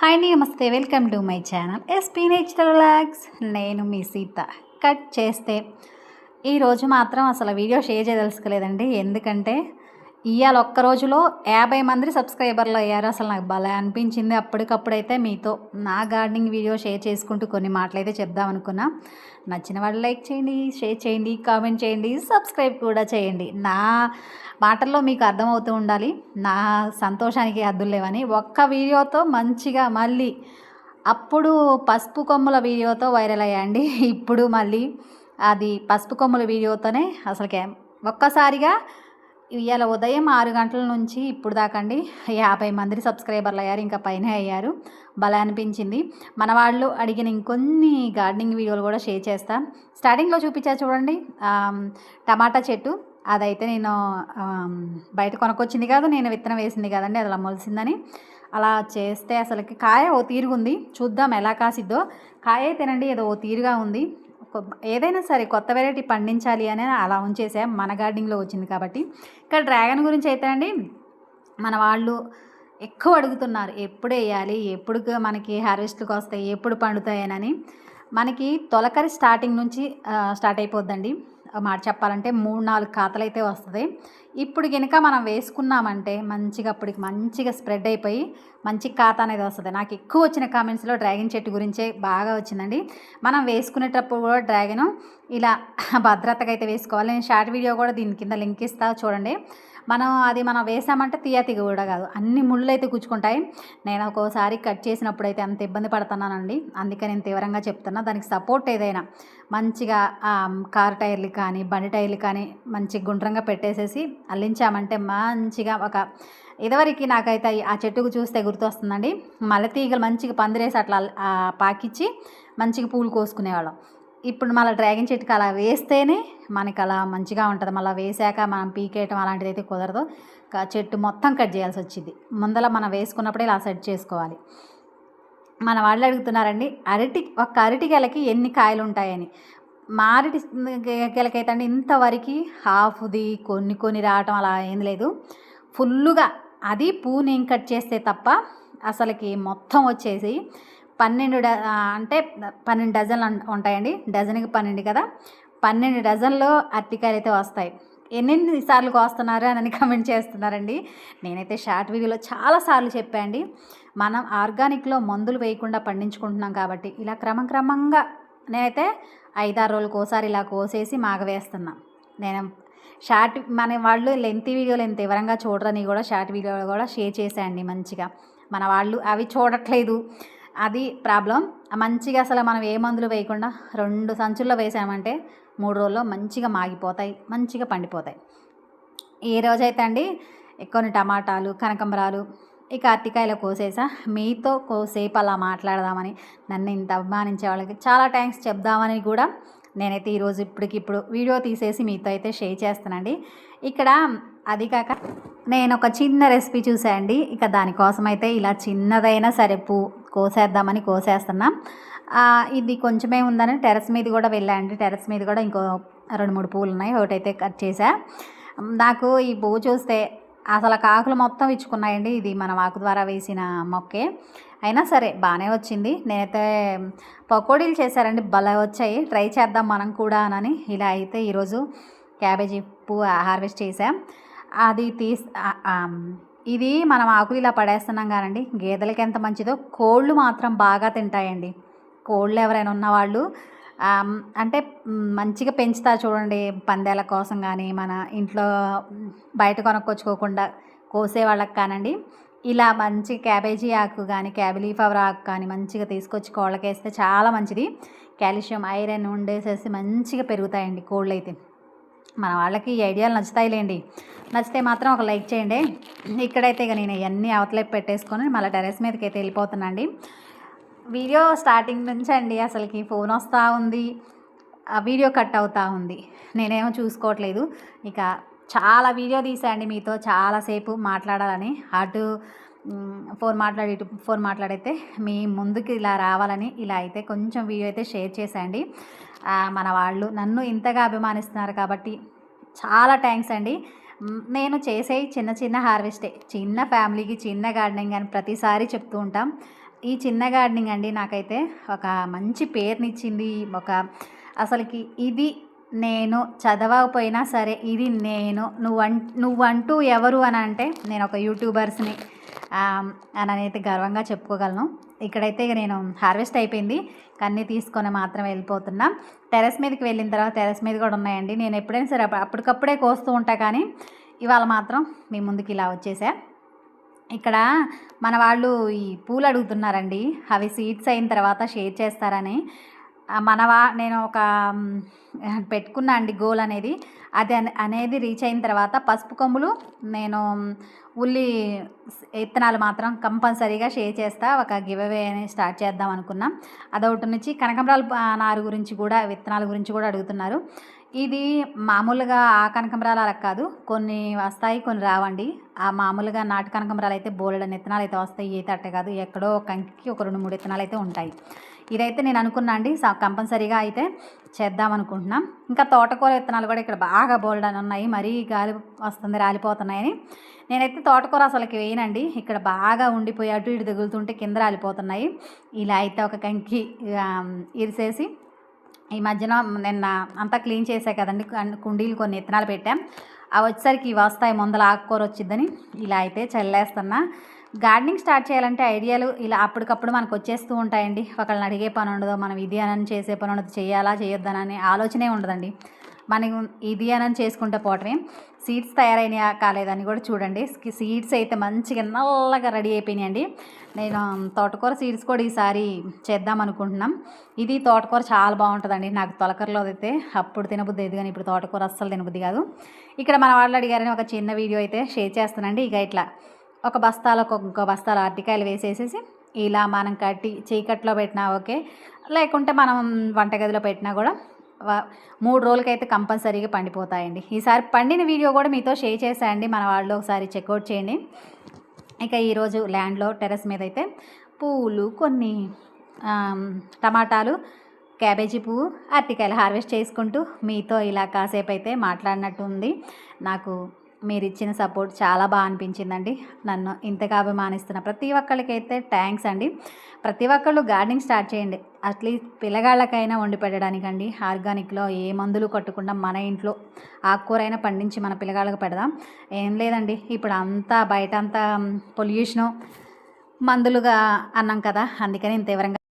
Hi అండి నమస్తే. Welcome to my channel SP Natural Relax. నేను మీ సీత. కట్ చేస్తే ఈరోజు మాత్రం అసలు వీడియో షేర్ చేయదలుచుకోలేదండి. ఎందుకంటే ఇవాళ ఒక్క రోజులో యాభై మంది సబ్స్క్రైబర్లు అయ్యారు. అసలు నాకు భలే అనిపించింది. అప్పటికప్పుడైతే మీతో నా గార్డెనింగ్ వీడియో షేర్ చేసుకుంటూ కొన్ని మాటలైతే చెప్దాం అనుకున్నా. నచ్చిన వాళ్ళు లైక్ చేయండి షేర్ చేయండి కామెంట్ చేయండి సబ్స్క్రైబ్ కూడా చేయండి. నా మాటల్లో మీకు అర్థమవుతూ ఉండాలి. నా సంతోషానికి హద్దులు లేవని ఒక్క వీడియోతో మంచిగా మళ్ళీ అప్పుడు పసుపు కొమ్ముల వీడియోతో వైరల్ అయ్యండి. ఇప్పుడు మళ్ళీ అది పసుపు కొమ్ముల వీడియోతోనే అసలుకే ఒక్కసారిగా ఇవాళ ఉదయం ఆరు గంటల నుంచి ఇప్పుడు దాకండి యాభై మంది సబ్స్క్రైబర్లు అయ్యారు ఇంకా పైన అయ్యారు. భలే అనిపించింది. మన వాళ్ళు అడిగిన ఇంకొన్ని గార్డెనింగ్ వీడియోలు కూడా షేర్ చేస్తా. స్టార్టింగ్లో చూపించా చూడండి. టమాటా చెట్టు. అదైతే నేను బయట కొనుక్కొచ్చింది కాదు నేను విత్తనం వేసింది కదండి అది అలా మొలిసిందని అలా చేస్తే అసలుకి కాయ ఓ తీరుగుంది. చూద్దాం ఎలా కాసిద్దో. కాయ అయితేనండి ఏదో ఓ తీరుగా ఉంది. ఏదైనా సరే కొత్త వెరైటీ పండించాలి అని అలా ఉంచేసా మన గార్డెనింగ్లో వచ్చింది కాబట్టి. ఇక్కడ డ్రాగన్ గురించి అయితే అండి మన వాళ్ళు ఎక్కువ అడుగుతున్నారు ఎప్పుడు వేయాలి ఎప్పుడు మనకి హార్వెస్ట్కి వస్తాయి ఎప్పుడు పండుతాయనని మనకి తొలకరి స్టార్టింగ్ నుంచి స్టార్ట్ అయిపోద్దండి. మాట చెప్పాలంటే మూడు నాలుగు ఖాతలు అయితే వస్తుంది. ఇప్పుడు కనుక మనం వేసుకున్నామంటే మంచిగా అప్పటికి మంచిగా స్ప్రెడ్ అయిపోయి మంచి ఖాతా అనేది వస్తుంది. నాకు ఎక్కువ వచ్చిన కామెంట్స్లో డ్రాగన్ చెట్టు గురించే బాగా వచ్చిందండి. మనం వేసుకునేటప్పుడు కూడా డ్రాగన్ ఇలా భద్రతగా అయితే వేసుకోవాలి. నేను షార్ట్ వీడియో కూడా దీని కింద లింక్ ఇస్తా చూడండి. మనం అది మనం వేసామంటే తీయతిగా కూడా కాదు. అన్ని ముళ్ళు అయితే గుచ్చుకుంటాయి. నేను ఒక్కోసారి కట్ చేసినప్పుడు అయితే అంత ఇబ్బంది పడుతున్నానండి. అందుకే నేను తీవ్రంగా చెప్తున్నా. దానికి సపోర్ట్ ఏదైనా మంచిగా కారు టైర్లు కానీ బండి టైర్లు కానీ మంచి గుండ్రంగా పెట్టేసేసి అల్లించామంటే మంచిగా ఒక ఇదివరకు నాకైతే ఆ చెట్టుకు చూస్తే గుర్తొస్తుందండి. మల్లె తీగలు మంచిగా పందిరేసి అట్లా పాకిచ్చి మంచిగా పూలు కోసుకునేవాళ్ళం. ఇప్పుడు మళ్ళీ డ్రాగన్ చెట్టుకి అలా వేస్తేనే మనకి అలా మంచిగా ఉంటుంది. మళ్ళీ వేసాక మనం పీకేయటం అలాంటిది అయితే కుదరదు. చెట్టు మొత్తం కట్ చేయాల్సి వచ్చింది. ముందల మనం వేసుకున్నప్పుడే ఇలా సెట్ చేసుకోవాలి. మన వాళ్ళు అడుగుతున్నారండి అరటి ఒక అరటి గెలకి ఎన్ని కాయలు ఉంటాయని మారిటి అరటి గెలకైతే అండి ఇంతవరకు హాఫ్ది కొన్ని కొన్ని రావటం అలా ఏం లేదు. ఫుల్లుగా అది పూని కట్ చేస్తే తప్ప అసలుకి మొత్తం వచ్చేసి పన్నెండు అంటే పన్నెండు డజన్లు ఉంటాయండి. డజన్కి పన్నెండు కదా. పన్నెండు డజన్లు అరటికాయలు అయితే వస్తాయి. ఎన్ని సార్లు కోస్తున్నారు అని కమెంట్ చేస్తున్నారండి. నేనైతే షార్ట్ వీడియోలో చాలాసార్లు చెప్పాండి. మనం ఆర్గానిక్లో మందులు వేయకుండా పండించుకుంటున్నాం కాబట్టి ఇలా క్రమక్రమంగా నేనైతే ఐదారు రోజులకు ఒకసారి ఇలా కోసేసి మాగవేస్తున్నా. నేను షార్ట్ మన వాళ్ళు లెంత్ వీడియోలు ఎంత వివరంగా చూడరని కూడా షార్ట్ వీడియోలు కూడా షేర్ చేసేయండి మంచిగా. మన వాళ్ళు అవి చూడట్లేదు. అది ప్రాబ్లం. మంచిగా అసలు మనం ఏ మందులు వేయకుండా రెండు సంచుల్లో వేసామంటే మూడు రోజుల్లో మంచిగా మాగిపోతాయి మంచిగా పండిపోతాయి. ఈ రోజైతే అండి కొన్ని టమాటాలు కనకంబరాలు ఇక అరటికాయలు కోసేసా? మీతో కోసేపు అలా మాట్లాడదామని నన్ను ఇంత అభిమానించే వాళ్ళకి చాలా థ్యాంక్స్ చెప్దామని కూడా నేనైతే ఈరోజు ఇప్పటికిప్పుడు వీడియో తీసేసి మీతో అయితే షేర్ చేస్తానండి. ఇక్కడ అది కాక నేను ఒక చిన్న రెసిపీ చూసాండి ఇక దానికోసం అయితే ఇలా చిన్నదైనా సరే పూ కోసేద్దామని కోసేస్తున్నా. ఇది కొంచెమే ఉందని టెరస్ మీద కూడా వెళ్ళాండి టెరస్ మీద కూడా ఇంకో రెండు మూడు పూలు ఉన్నాయి ఒకటైతే కట్ చేసా. నాకు ఈ పువ్వు చూస్తే అసలు కాకులు మొత్తం ఇచ్చుకున్నాయండి. ఇది మన వాకు ద్వారా వేసిన మొక్కే. అయినా సరే బాగానే వచ్చింది. నేనైతే పకోడీలు చేశారండి. భలే వచ్చాయి. ట్రై చేద్దాం మనం కూడా అని ఇలా అయితే ఈరోజు క్యాబేజీ పువ్వు హార్వెస్ట్ చేసాం అది తీస్ ఇది మనం ఆకులు ఇలా పడేస్తున్నాం కానండి. గేదెలకి ఎంత మంచిదో కోళ్ళు మాత్రం బాగా తింటాయండి. కోళ్ళు ఎవరైనా ఉన్నవాళ్ళు అంటే మంచిగా పెంచుతా చూడండి పందేల కోసం కానీ మన ఇంట్లో బయట కొనుక్కొచ్చుకోకుండా కోసే వాళ్ళకి కానండి. ఇలా మంచి క్యాబేజీ ఆకు కానీ క్యాబిలీ ఫ్లవర్ ఆకు కానీ మంచిగా తీసుకొచ్చి కోళ్ళకి వేస్తే చాలా మంచిది. కాల్షియం ఐరన్ ఉండేసేసి మంచిగా పెరుగుతాయండి కోళ్ళు అయితే మన వాళ్ళకి ఈ ఐడియాలు నచ్చుతాయిలేండి. నచ్చితే మాత్రం ఒక లైక్ చేయండి. ఇక్కడైతే ఇక నేను ఇవన్నీ అవతలైపు పెట్టేసుకొని మళ్ళీ టెరెస్ మీదకి అయితే వెళ్ళిపోతున్నాండి వీడియో స్టార్టింగ్ నుంచి అండి అసలుకి ఫోన్ వస్తూ ఉంది ఆ వీడియో కట్ అవుతూ ఉంది. నేనేమో చూసుకోవట్లేదు. ఇక చాలా వీడియో తీసాండి మీతో చాలాసేపు మాట్లాడాలని. అటు ఫోన్ మాట్లాడి ఇటు ఫోన్ మాట్లాడైతే మీ ముందుకి ఇలా రావాలని ఇలా అయితే కొంచెం వీడియో అయితే షేర్ చేశాండి మన వాళ్ళు నన్ను ఇంతగా అభిమానిస్తున్నారు కాబట్టి చాలా థ్యాంక్స్ అండి. నేను చేసే చిన్న చిన్న హార్వెస్టే చిన్న ఫ్యామిలీకి చిన్న గార్డెనింగ్ అని ప్రతిసారి చెప్తూ ఉంటాం. ఈ చిన్న గార్డెనింగ్ అండి నాకైతే ఒక మంచి పేరునిచ్చింది. ఒక అసలుకి ఇది నేను చదవకపోయినా సరే ఇది నేను నువ్వు నువ్వంటూ ఎవరు అని అంటే నేను ఒక యూట్యూబర్స్ని అని అనేది గర్వంగా చెప్పుకోగలను. ఇక్కడైతే ఇక నేను హార్వెస్ట్ అయిపోయింది. కన్నీ తీసుకొని మాత్రం వెళ్ళిపోతున్నా. టెరెస్ మీదకి వెళ్ళిన తర్వాత టెరెస్ మీద కూడా ఉన్నాయండి. నేను ఎప్పుడైనా సరే అప్పటికప్పుడే కోస్తూ ఉంటా కానీ ఇవాళ మాత్రం మీ ముందుకి ఇలా వచ్చేసా. ఇక్కడ మన వాళ్ళు ఈ పూలు అడుగుతున్నారండి. అవి సీడ్స్ అయిన తర్వాత షేర్ చేస్తారని. మనవా నేను ఒక పెట్టుకున్నా అండి గోల్ అనేది. అది అనేది రీచ్ అయిన తర్వాత పసుపు కొమ్ములు నేను ఉల్లి విత్తనాలు మాత్రం కంపల్సరీగా షేర్ చేస్తా. ఒక గివ్ అవే అని స్టార్ట్ చేద్దాం అనుకున్నాం. అదొకటి నుంచి కనకంబరాల నారు గురించి కూడా విత్తనాల గురించి కూడా అడుగుతున్నారు. ఇది మామూలుగా ఆ కనకంబరాలు అలా కాదు. కొన్ని వస్తాయి కొన్ని రావండి. ఆ మామూలుగా నాటు కనకంబరాలు అయితే బోలెడని విత్తనాలు అయితే వస్తాయి అయితే అట్టే కాదు. ఎక్కడో ఒక కంకి ఒక రెండు మూడు విత్తనాలు అయితే ఉంటాయి. ఇదైతే నేను అనుకున్నా అండి. స- కంపల్సరీగా అయితే చేద్దాం అనుకుంటున్నాం. ఇంకా తోటకూర విత్తనాలు కూడా ఇక్కడ బాగా బోల్డని ఉన్నాయి. మరీ గాలి వస్తుంది రాలిపోతున్నాయని. నేనైతే తోటకూర అసలుకి వేయనండి. ఇక్కడ బాగా ఉండిపోయి అటు ఇటు తగులుతుంటే కింద రాలిపోతున్నాయి. ఇలా అయితే ఒక కంకి ఇరిసేసి ఈ మధ్యన నిన్న అంతా క్లీన్ చేసా కదండి కుండీలు కొన్ని విత్తనాలు పెట్టాం. అవి వచ్చేసరికి వస్తాయి ముందల ఆకుకూర వచ్చిద్దని ఇలా అయితే చల్లేస్తున్నా. గార్డెనింగ్ స్టార్ట్ చేయాలంటే ఐడియాలు ఇలా అప్పటికప్పుడు మనకు వచ్చేస్తూ ఉంటాయండి. ఒకళ్ళని అడిగే పని ఉండదు మనం ఇది అని చేసే పని ఉండదు చేయాలా చేయొద్దనని ఆలోచనే ఉండదండి. మనం ఇది అని చేసుకుంటూ పోవటమే. సీడ్స్ తయారైనాయా కాలేదని కూడా చూడండి. సీడ్స్ అయితే మంచిగా నల్లగా రెడీ అయిపోయినాయండి. నేను తోటకూర సీడ్స్ కూడా ఈసారి చేద్దాం అనుకుంటున్నాం. ఇది తోటకూర చాలా బాగుంటుందండి. నాకు తొలకరలో అయితే అప్పుడు తినబుద్ది అయితే కానీ ఇప్పుడు తోటకూర అస్సలు తినబుద్ధి కాదు. ఇక్కడ మన వాళ్ళు అడిగారని ఒక చిన్న వీడియో అయితే షేర్ చేస్తానండి ఇక ఇట్లా ఒక బస్తాలో ఒక బస్తాలో అరటికాయలు వేసేసేసి ఇలా మనం కట్టి చీకట్లో పెట్టినా ఓకే. లేకుంటే మనం వంటగదిలో పెట్టినా కూడా మూడు రోజులకైతే కంపల్సరీగా పండిపోతాయండి. ఈసారి పండిన వీడియో కూడా మీతో షేర్ చేసేయండి. మన వాళ్ళు ఒకసారి చెక్అవుట్ చేయండి. ఇక ఈరోజు ల్యాండ్లో టెర్రస్ మీద అయితే పూలు కొన్ని టమాటాలు క్యాబేజీ పువ్వు అరటికాయలు హార్వెస్ట్ చేసుకుంటూ మీతో ఇలా కాసేపు అయితే మాట్లాడినట్టు ఉంది నాకు మీరు ఇచ్చిన సపోర్ట్ చాలా బాగా అనిపించిందండి. నన్ను ఇంతగా అభిమానిస్తున్న ప్రతి ఒక్కళ్ళకైతే థ్యాంక్స్ అండి. ప్రతి ఒక్కళ్ళు గార్డెనింగ్ స్టార్ట్ చేయండి. అట్లీస్ట్ పిల్లగాళ్ళకైనా వండి పెట్టడానికండి. ఆర్గానిక్లో ఏ మందులు కొట్టకుండా మన ఇంట్లో ఆకుకూరైనా పండించి మన పిల్లగాళ్ళకి పెడదాం. ఏం లేదండి. ఇప్పుడు అంతా బయట అంతా పొల్యూషను మందులుగా అన్నాం కదా. అందుకని ఇంత వివరంగా